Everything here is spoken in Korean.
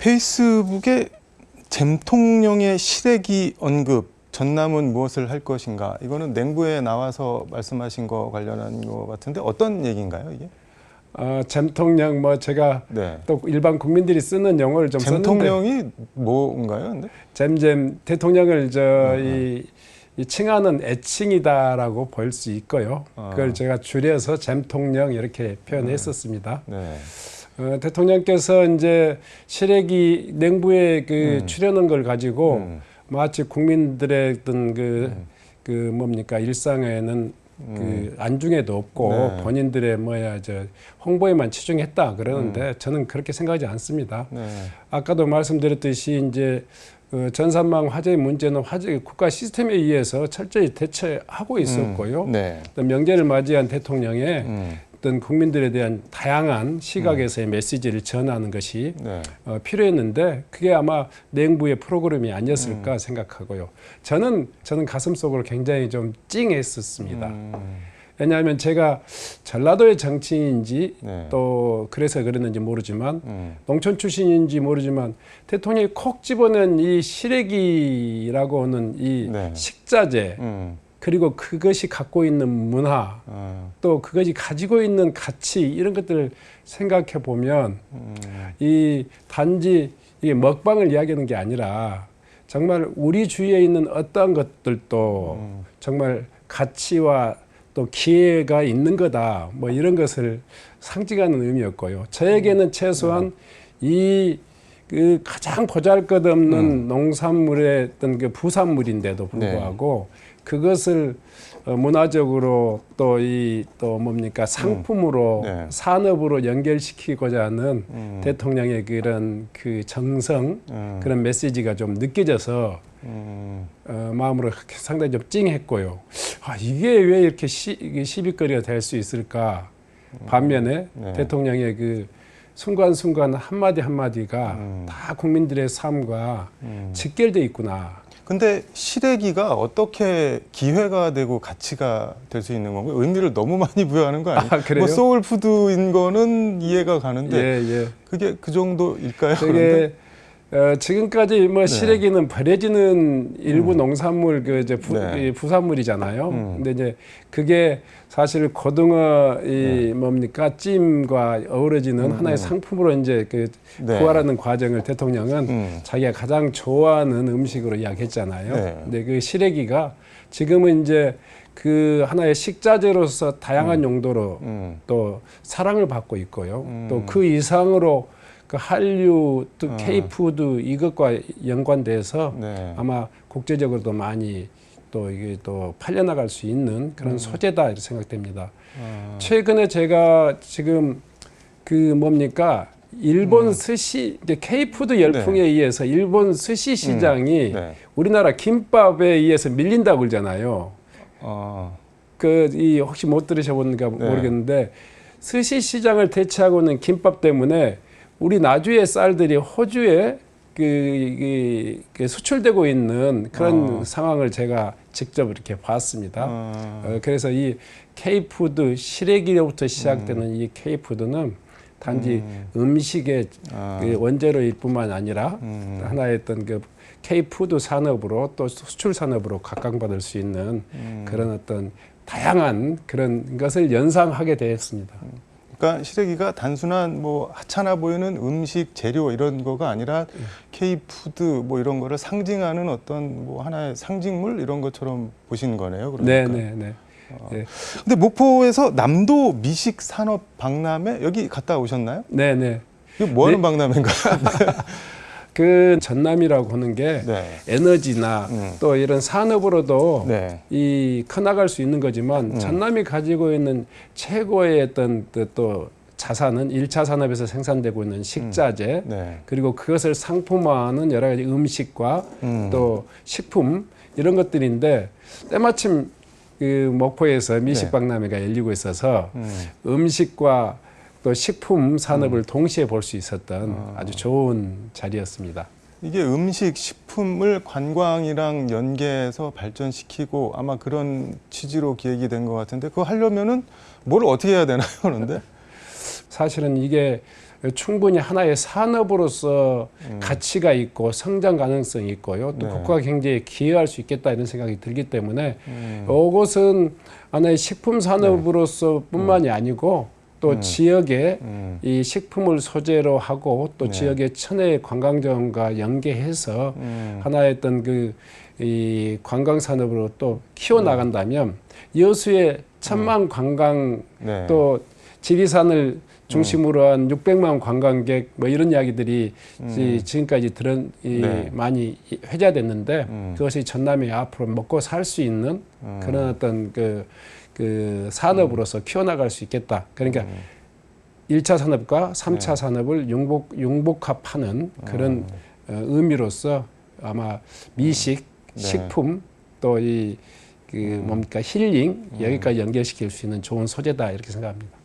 페이스북에 잼통령의 시래기 언급 전남은 무엇을 할 것인가 이거는 냉부에 나와서 말씀하신 거 관련한 거 같은데 어떤 얘기인가요 이게? 어, 잼통령 뭐 제가 네. 또 일반 국민들이 쓰는 용어를 좀 썼는데 잼통령이 뭔가요? 근데? 잼잼 대통령을 저이 이 칭하는 애칭이다라고 볼 수 있고요. 아. 그걸 제가 줄여서 잼통령 이렇게 표현했었습니다. 네. 어, 대통령께서 이제 시래기 냉부에 그 음. 출연한 걸 가지고 음. 마치 국민들의 어떤 그, 음. 그 뭡니까 일상에는 그 안중에도 없고 네. 본인들의 뭐야 저 홍보에만 치중했다 그러는데 저는 그렇게 생각하지 않습니다. 네. 아까도 말씀드렸듯이 이제 그 전산망 화재의 문제는 화재 국가 시스템에 의해서 철저히 대처하고 있었고요. 네. 또 명제를 맞이한 대통령의 음. 어떤 국민들에 대한 다양한 시각에서의 메시지를 전하는 것이 네. 어, 필요했는데 그게 아마 냉부의 프로그램이 아니었을까 생각하고요. 저는 저는 가슴속으로 굉장히 좀 찡했었습니다. 음. 왜냐하면 제가 전라도의 정치인인지 네. 또 그래서 그랬는지 모르지만 음. 농촌 출신인지 모르지만 대통령이 콕 집어낸 이 시래기라고 하는 이 네. 식자재 음. 그리고 그것이 갖고 있는 문화 어. 또 그것이 가지고 있는 가치 이런 것들을 생각해 보면 음. 이 단지 이게 먹방을 이야기하는 게 아니라 정말 우리 주위에 있는 어떠한 것들도 음. 정말 가치와 또 기회가 있는 거다 뭐 이런 것을 상징하는 의미였고요. 저에게는 최소한 이그 가장 보잘것없는 농산물의 어떤 그 부산물인데도 불구하고 그것을 어, 문화적으로 또 이또 뭡니까 상품으로 네. 산업으로 연결시키고자 하는 음. 대통령의 그런 그 정성 음. 그런 메시지가 좀 느껴져서 음. 어, 마음으로 상당히 좀 찡했고요. 아, 이게 왜 이렇게 시, 시비거리가 될 수 있을까? 반면에 네. 대통령의 그 순간순간 한마디 한마디가 음. 다 국민들의 삶과 음. 직결돼 있구나. 근데 시래기가 어떻게 기회가 되고 가치가 될 수 있는 건가요? 의미를 너무 많이 부여하는 거 아니에요? 아, 그래요? 뭐 소울푸드인 거는 이해가 가는데 예, 예. 그게 그 정도일까요? 그런데? 어, 지금까지 뭐 네. 시래기는 버려지는 일부 농산물 그 이제 부, 네. 이 부산물이잖아요. 음. 근데 이제 그게 사실 고등어 이 뭡니까 찜과 어우러지는 네. 음, 하나의 음. 상품으로 이제 그 네. 부활하는 과정을 대통령은 음. 자기가 가장 좋아하는 음식으로 이야기했잖아요. 네. 근데 그 시래기가 지금은 이제 그 하나의 식자재로서 다양한 용도로 음. 또 사랑을 받고 있고요. 음. 또그 이상으로 그 한류 또 어. K푸드 이것과 연관돼서 네. 아마 국제적으로도 많이 또 이게 또 팔려나갈 수 있는 그런 음. 소재다 이렇게 생각됩니다. 아. 최근에 제가 지금 그 뭡니까 일본 스시 이제 K푸드 열풍에 의해서 일본 스시 시장이 네. 우리나라 김밥에 의해서 밀린다고 그러잖아요. 아. 그이 혹시 못 들으셔본가 네. 모르겠는데 스시 시장을 대체하고 있는 김밥 때문에 우리 나주의 쌀들이 호주에 그, 그, 그 수출되고 있는 그런 어. 상황을 제가 직접 이렇게 봤습니다. 아. 어, 그래서 이 K푸드 시래기로부터 시작되는 이 K푸드는 단지 음. 식의 아. 그 원재료일 뿐만 아니라 음. 하나의 어떤 그 K푸드 산업으로 또 수출 산업으로 각광받을 수 있는 음. 그런 어떤 다양한 그런 것을 연상하게 되었습니다. 그러니까 시래기가 단순한 뭐 하찮아 보이는 음식 재료 이런 거가 아니라 K푸드 뭐 이런 거를 상징하는 어떤 뭐 하나의 상징물 이런 것처럼 보시는 거네요. 그러니까. 네, 네, 네. 네, 근데 목포에서 남도 미식 산업 박람회 여기 갔다 오셨나요? 네, 네. 이게 뭐 하는 네. 박람회인가요? 그 전남이라고 하는 게 네. 에너지나 음. 또 이런 산업으로도 네. 이 커나갈 수 있는 거지만 음. 전남이 가지고 있는 최고의 어떤 또- 또 자산은 일차 산업에서 생산되고 있는 식자재 네. 그리고 그것을 상품화하는 여러 가지 음식과 음. 또 식품 이런 것들인데 때마침 그 목포에서 미식박람회가 열리고 있어서 음. 음식과 또 식품 산업을 동시에 볼 수 있었던 아. 아주 좋은 자리였습니다. 이게 음식 식품을 관광이랑 연계해서 발전시키고 아마 그런 취지로 기획이 된 것 같은데 그거 하려면은 뭘 어떻게 해야 되나요? 그런데 사실은 이게 충분히 하나의 산업으로서 음. 가치가 있고 성장 가능성이 있고요. 또 네. 국가 경제에 기여할 수 있겠다 이런 생각이 들기 때문에 음. 이것은 하나의 식품 산업으로서 뿐만이 아니고 또 음. 지역에 음. 이 식품을 소재로 하고 또 네. 지역의 천혜 관광정과 연계해서 음. 하나의 어떤 그 이 관광 산업으로 또 키워 나간다면 여수의 천만 관광 네. 또 지리산을 중심으로 한 600만 관광객 뭐 이런 이야기들이 이 지금까지 들은 이 음. 네. 많이 이 회자됐는데 음. 그것이 전남이 앞으로 먹고 살 수 있는 음. 그런 어떤 그, 그 산업으로서 키워나갈 수 있겠다. 그러니까 음. 일차 산업과 삼차 네. 산업을 융복, 융복합하는 그런 어, 의미로서 아마 미식, 네. 식품 또 이 그 뭡니까 힐링 여기까지 연결시킬 수 있는 좋은 소재다 이렇게 생각합니다.